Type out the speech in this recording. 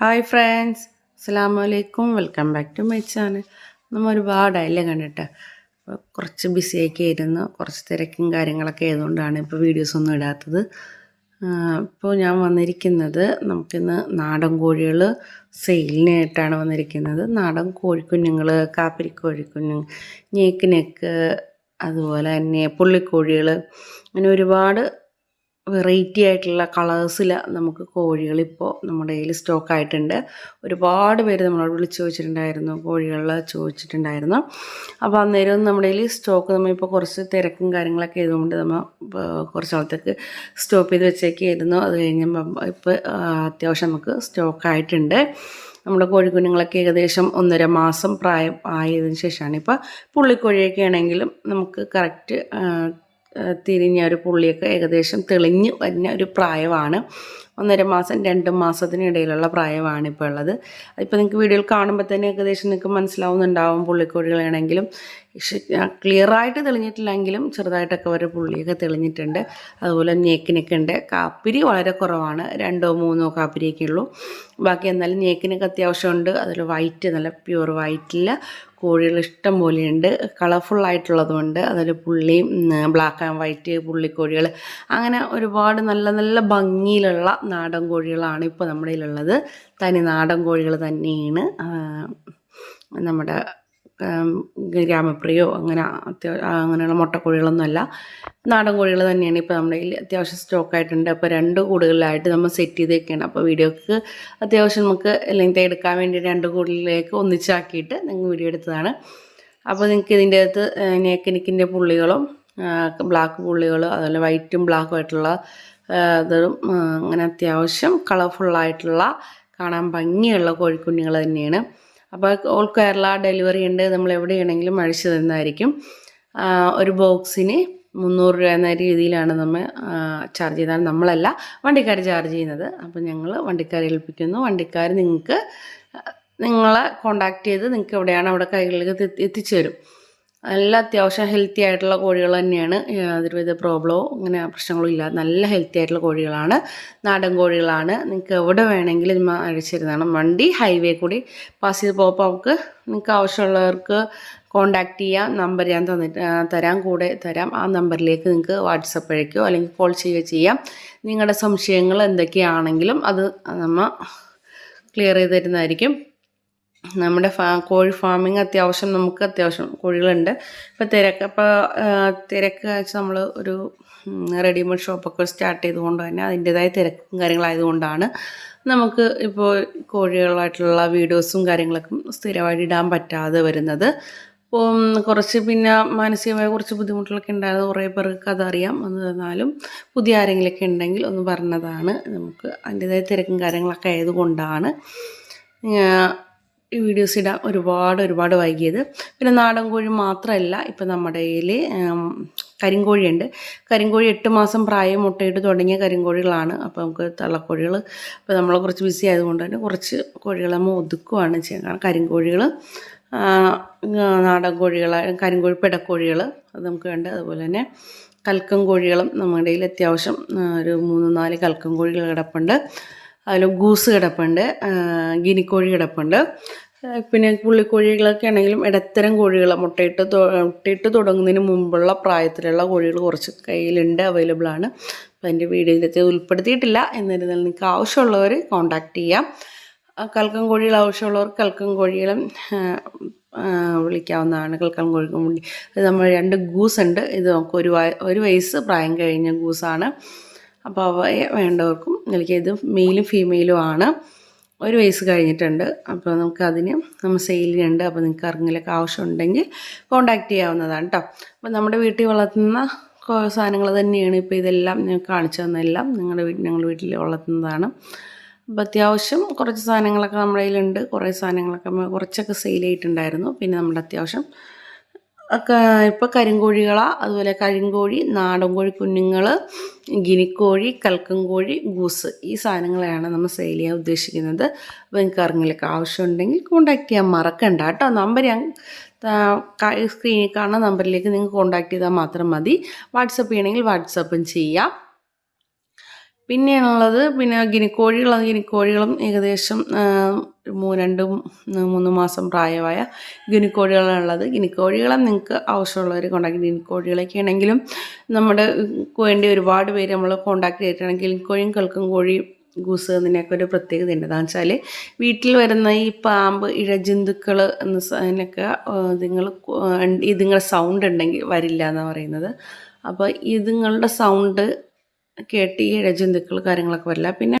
Hi friends അസ്സാമലൈക്കും welcome back to my channel നമ്മൾ ഒരുപാടായില്ലേ കണ്ടിട്ട് കുറച്ച് ബിസിയൊക്കെ ആയിരുന്നു. കുറച്ച് തിരക്കും കാര്യങ്ങളൊക്കെ ആയതുകൊണ്ടാണ് ഇപ്പോൾ വീഡിയോസ് ഒന്നും ഇടാത്തത്. ഇപ്പോൾ ഞാൻ വന്നിരിക്കുന്നത് നമുക്കിന്ന് നാടൻ കോഴികൾ സെയിലിനായിട്ടാണ് വന്നിരിക്കുന്നത്. നാടൻ കോഴിക്കുഞ്ഞുങ്ങൾ കാപ്പിരി കോഴിക്കുഞ്ഞു ഞേക്ക് നെക്ക് അതുപോലെ തന്നെ പുള്ളിക്കോഴികൾ അങ്ങനെ ഒരുപാട് വെറൈറ്റി ആയിട്ടുള്ള കളേഴ്സിൽ നമുക്ക് കോഴികളിപ്പോൾ നമ്മുടെ കയ്യിൽ സ്റ്റോക്ക് ആയിട്ടുണ്ട്. ഒരുപാട് പേര് നമ്മളോട് വിളിച്ച് ചോദിച്ചിട്ടുണ്ടായിരുന്നു കോഴികളിൽ ചോദിച്ചിട്ടുണ്ടായിരുന്നു. അപ്പോൾ അന്നേരം നമ്മുടെ കയ്യിൽ സ്റ്റോക്ക് നമ്മളിപ്പോൾ കുറച്ച് തിരക്കും കാര്യങ്ങളൊക്കെ ആയതുകൊണ്ട് നമ്മൾ കുറച്ച് നാളത്തേക്ക് സ്റ്റോപ്പ് ചെയ്ത് വെച്ചേക്കായിരുന്നു. അത് കഴിഞ്ഞപ്പോൾ ഇപ്പോൾ അത്യാവശ്യം നമുക്ക് സ്റ്റോക്ക് ആയിട്ടുണ്ട്. നമ്മുടെ കോഴിക്കുഞ്ഞുങ്ങളൊക്കെ ഏകദേശം ഒന്നര മാസം പ്രായം ആയതിനു ശേഷമാണ് ഇപ്പോൾ പുള്ളിക്കോഴിയൊക്കെ ആണെങ്കിലും നമുക്ക് കറക്റ്റ് തിരിഞ്ഞ ഒരു പുള്ളിയൊക്കെ ഏകദേശം തെളിഞ്ഞ് വരുന്ന ഒരു പ്രായമാണ്. ഒന്നര മാസം രണ്ട് മാസത്തിനിടയിലുള്ള പ്രായമാണ് ഇപ്പോൾ ഉള്ളത്. ഇപ്പോൾ നിങ്ങൾക്ക് വീഡിയോയിൽ കാണുമ്പോൾ തന്നെ ഏകദേശം നിങ്ങൾക്ക് മനസ്സിലാവുന്നുണ്ടാവും പുള്ളിക്കോഴികളാണെങ്കിലും. ക്ലിയറായിട്ട് തെളിഞ്ഞിട്ടില്ലെങ്കിലും ചെറുതായിട്ടൊക്കെ ഒരു പുള്ളിയൊക്കെ തെളിഞ്ഞിട്ടുണ്ട്. അതുപോലെ ഞേക്കിനൊക്കെ ഉണ്ട്. കാപ്പിരി വളരെ കുറവാണ്. രണ്ടോ മൂന്നോ കാപ്പിരിയൊക്കെ ഉള്ളൂ. ബാക്കി എന്നാലും ഞേക്കിനൊക്കെ അത്യാവശ്യമുണ്ട്. അതിൽ വൈറ്റ് നല്ല പ്യുവർ വൈറ്റിൽ കോഴികൾ ഇഷ്ടം പോലെയുണ്ട്. കളർഫുൾ ആയിട്ടുള്ളതുകൊണ്ട് അതിൽ പുള്ളിയും ബ്ലാക്ക് ആൻഡ് വൈറ്റ് പുള്ളിക്കോഴികൾ. അങ്ങനെ ഒരുപാട് നല്ല നല്ല ഭംഗിയിലുള്ള നാടൻ കോഴികളാണ് ഇപ്പോൾ നമ്മുടെ ഉള്ളത് തനി നാടൻ കോഴികൾ തന്നെയാണ്. നമ്മുടെ ഗ്രാമപ്രിയോ അങ്ങനെ അങ്ങനെയുള്ള മുട്ടക്കോഴികളൊന്നുമല്ല. നാടൻ കോഴികൾ തന്നെയാണ് ഇപ്പോൾ നമ്മുടെ കയ്യിൽ അത്യാവശ്യം സ്റ്റോക്കായിട്ടുണ്ട്. അപ്പോൾ രണ്ട് കൂടുകളിലായിട്ട് നമ്മൾ സെറ്റ് ചെയ്തേക്കാണ്. അപ്പോൾ വീഡിയോക്ക് അത്യാവശ്യം നമുക്ക് ലെങ്ത് എടുക്കാൻ വേണ്ടി രണ്ട് കൂടുതലേക്ക് ഒന്നിച്ചാക്കിയിട്ട് നിങ്ങൾ വീഡിയോ എടുത്തതാണ്. അപ്പോൾ നിങ്ങൾക്ക് ഇതിന്റെ അകത്ത് നേക്കനിക്കിന്റെ പുള്ളികളും ബ്ലാക്ക് പുള്ളികളും അതുപോലെ വൈറ്റും ബ്ലാക്കും ആയിട്ടുള്ള ഇതും അങ്ങനെ അത്യാവശ്യം കളർഫുള്ളായിട്ടുള്ള കാണാൻ ഭംഗിയുള്ള കോഴിക്കുഞ്ഞുങ്ങൾ തന്നെയാണ്. അപ്പോൾ ഓൾ കേരള ഡെലിവറി ഉണ്ട്. നമ്മൾ എവിടെയാണെങ്കിലും അഴിച്ചു തന്നായിരിക്കും ഒരു ബോക്സിന് മുന്നൂറ് രൂപ എന്ന രീതിയിലാണ് നമ്മൾ ചാർജ് ചെയ്താൽ നമ്മളല്ല വണ്ടിക്കാർ ചാർജ് ചെയ്യുന്നത്. അപ്പോൾ ഞങ്ങൾ വണ്ടിക്കാരെ ഏൽപ്പിക്കുന്നു. വണ്ടിക്കാർ നിങ്ങൾക്ക് നിങ്ങളെ കോണ്ടാക്ട് ചെയ്ത് നിങ്ങൾക്ക് എവിടെയാണ് അവിടെ കൈകളിലേക്ക് എത്തിച്ചു തരും. നല്ല അത്യാവശ്യം ഹെൽത്തി ആയിട്ടുള്ള കോഴികൾ തന്നെയാണ്. യാതൊരുവിധ പ്രോബ്ലമോ അങ്ങനെ പ്രശ്നങ്ങളോ ഇല്ല. നല്ല ഹെൽത്തി ആയിട്ടുള്ള കോഴികളാണ്. നാടൻ കോഴികളാണ്. നിങ്ങൾക്ക് എവിടെ വേണമെങ്കിലും അഴിച്ചിരുന്നതാണ് വണ്ടി ഹൈവേ കൂടി പാസ് ചെയ്ത് പോകുമ്പോൾ നമുക്ക് നിങ്ങൾക്ക് ആവശ്യമുള്ളവർക്ക് കോണ്ടാക്ട് ചെയ്യാം. നമ്പർ ഞാൻ തന്നിട്ട് തരാം. കൂടെ തരാം. ആ നമ്പറിലേക്ക് നിങ്ങൾക്ക് വാട്സപ്പ് അയക്കുകയോ അല്ലെങ്കിൽ കോൾ ചെയ്യുകയോ ചെയ്യാം. നിങ്ങളുടെ സംശയങ്ങൾ എന്തൊക്കെയാണെങ്കിലും അത് നമ്മൾ ക്ലിയർ ചെയ്ത് തരുന്നതായിരിക്കും. നമ്മുടെ ഫാ കോഴി ഫാമിങ് അത്യാവശ്യം നമുക്ക് അത്യാവശ്യം കോഴികളുണ്ട്. ഇപ്പോൾ തിരക്ക് ഇപ്പോൾ തിരക്ക് വെച്ച് നമ്മൾ ഒരു റെഡിമെയ്ഡ് ഷോപ്പൊക്കെ സ്റ്റാർട്ട് ചെയ്തുകൊണ്ട് തന്നെ അതിന്റേതായ തിരക്കും കാര്യങ്ങളായതുകൊണ്ടാണ് നമുക്ക് ഇപ്പോൾ കോഴികളായിട്ടുള്ള വീഡിയോസും കാര്യങ്ങളൊക്കെ സ്ഥിരമായിട്ട് ഇടാൻ പറ്റാതെ വരുന്നത്. അപ്പോൾ കുറച്ച് പിന്നെ മാനസികമായ കുറച്ച് ബുദ്ധിമുട്ടുകളൊക്കെ ഉണ്ടായത് കുറേ പേർക്ക് അതറിയാം. എന്നാലും പുതിയ ആരെങ്കിലുമൊക്കെ ഉണ്ടെങ്കിൽ ഒന്ന് പറഞ്ഞതാണ്. നമുക്ക് അതിന്റേതായ തിരക്കും കാര്യങ്ങളൊക്കെ ആയതുകൊണ്ടാണ്. ഈ വീഡിയോസ് ഇടാൻ ഒരുപാട് ഒരുപാട് വൈകിയത്. പിന്നെ നാടൻ കോഴി മാത്രമല്ല ഇപ്പം നമ്മുടെ കയ്യിൽ കരിങ്കോഴിയുണ്ട്. കരിങ്കോഴി എട്ട് മാസം പ്രായം മുട്ടയിട്ട് തുടങ്ങിയ കരിങ്കോഴികളാണ്. അപ്പോൾ നമുക്ക് തള്ളക്കോഴികൾ ഇപ്പോൾ നമ്മൾ കുറച്ച് ബിസി ആയതുകൊണ്ട് തന്നെ കുറച്ച് കോഴികൾ നമ്മൾ ഒതുക്കുവാണ് ചെയ്യുന്നത് കാരണം കരിങ്കോഴികൾ നാടൻ കോഴികൾ കരിങ്കോഴി പിടക്കോഴികൾ അത് നമുക്ക് വേണ്ട. അതുപോലെ തന്നെ കൽക്കം കോഴികളും നമ്മുടെ കയ്യിൽ അത്യാവശ്യം ഒരു മൂന്ന് നാല് കൽക്കം കോഴികൾ കിടപ്പുണ്ട്. അതിൽ ഗൂസ് കിടപ്പുണ്ട് ഗിനിക്കോഴി കിടപ്പുണ്ട്. പിന്നെ പുള്ളിക്കോഴികളൊക്കെ ആണെങ്കിലും ഇടത്തരം കോഴികൾ മുട്ടയിട്ട് മുട്ടയിട്ട് തുടങ്ങുന്നതിന് മുമ്പുള്ള പ്രായത്തിലുള്ള കോഴികൾ കുറച്ച് കയ്യിലുണ്ട് അവൈലബിൾ ആണ്. അപ്പോൾ എന്റെ വീഡിയോയിലത്തെ ഉൾപ്പെടുത്തിയിട്ടില്ല. എന്നിരുന്നാൽ നിങ്ങൾക്ക് ആവശ്യമുള്ളവർ കോൺടാക്റ്റ് ചെയ്യാം. കൽക്കം കോഴികൾ ആവശ്യമുള്ളവർ കൽക്കം കോഴികളും വിളിക്കാവുന്നതാണ്. കൽക്കം കോഴിക്കും വേണ്ടി. നമ്മൾ രണ്ട് ഗൂസ് ഉണ്ട്. ഇത് നമുക്ക് ഒരു ഒരു വയസ്സ് പ്രായം കഴിഞ്ഞ ഗൂസാണ്. അപ്പോൾ അവയെ വേണ്ടവർക്കും നൽകിയ ഇത് മെയിലും ഫീമെയിലും ആണ്. ഒരു വയസ്സ് കഴിഞ്ഞിട്ടുണ്ട്. അപ്പോൾ നമുക്ക് അതിന് നമ്മൾ സെയിലിനുണ്ട് അപ്പോൾ നിങ്ങൾക്ക് ആർക്കെങ്കിലൊക്കെ ആവശ്യമുണ്ടെങ്കിൽ കോണ്ടാക്ട് ചെയ്യാവുന്നതാണ് കേട്ടോ അപ്പോൾ നമ്മുടെ വീട്ടിൽ വളർത്തുന്ന സാധനങ്ങൾ തന്നെയാണ് ഇപ്പോൾ ഇതെല്ലാം ഞാൻ കാണിച്ചു തന്നെല്ലാം നിങ്ങളുടെ വീട്ടിൽ ഞങ്ങൾ വീട്ടിൽ വളർത്തുന്നതാണ്. അപ്പോൾ അത്യാവശ്യം കുറച്ച് സാധനങ്ങളൊക്കെ നമ്മുടെ കയ്യിലുണ്ട്. കുറേ സാധനങ്ങളൊക്കെ കുറച്ചൊക്കെ സെയിലായിട്ടുണ്ടായിരുന്നു പിന്നെ നമ്മുടെ അത്യാവശ്യം ഇപ്പോൾ കരിങ്കോഴികള. അതുപോലെ കരിങ്കോഴി നാടൻ കോഴി കുഞ്ഞുങ്ങൾ ഗിനിക്കോഴി കൽക്കം കോഴി ഗൂസ് ഈ സാധനങ്ങളെയാണ് നമ്മൾ സെയിൽ ചെയ്യാൻ ഉദ്ദേശിക്കുന്നത്. അപ്പോൾ നിങ്ങൾക്ക് ആർക്കെങ്കിലൊക്കെ ആവശ്യമുണ്ടെങ്കിൽ കോൺടാക്റ്റ് ചെയ്യാൻ മറക്കണ്ട കേട്ടോ. നമ്പർ ഞാൻ സ്ക്രീനിൽ കാണുന്ന നമ്പറിലേക്ക് നിങ്ങൾക്ക് കോൺടാക്ട് ചെയ്താൽ മാത്രം മതി. വാട്സപ്പ് ചെയ്യണമെങ്കിൽ വാട്സപ്പും ചെയ്യാം. പിന്നെയുള്ളത് പിന്നെ ഗിനിക്കോഴികളാണ് ഗിനിക്കോഴികളും ഏകദേശം രണ്ടും മൂന്ന് മാസം പ്രായമായ ഗിനിക്കോഴികളാണുള്ളത് ഗിനിക്കോഴികളെ നിങ്ങൾക്ക് ആവശ്യമുള്ളവർ കോണ്ടാക്ട് ഗിനിക്കോഴികളൊക്കെ ആണെങ്കിലും നമ്മുടെ വേണ്ടി ഒരുപാട് പേര് നമ്മൾ കോണ്ടാക്ട് ചെയ്തിട്ടാണെങ്കിൽ ഗിനിക്കോഴിയും കൽക്കും കോഴിയും ഗൂസ് എന്നതിനൊക്കെ ഒരു പ്രത്യേകത ഉണ്ട് എന്താണെന്ന് വെച്ചാൽ വീട്ടിൽ വരുന്ന ഈ പാമ്പ് ഇഴജന്തുക്കൾ എന്ന അതിനൊക്കെ ഇതുങ്ങൾ ഇതുങ്ങളുടെ സൗണ്ട് ഉണ്ടെങ്കിൽ വരില്ല എന്നാണ് പറയുന്നത്. അപ്പോൾ ഇതുങ്ങളുടെ സൗണ്ട് കേട്ട് ഈ ഇഴജന്തുക്കൾ കാര്യങ്ങളൊക്കെ വരില്ല. പിന്നെ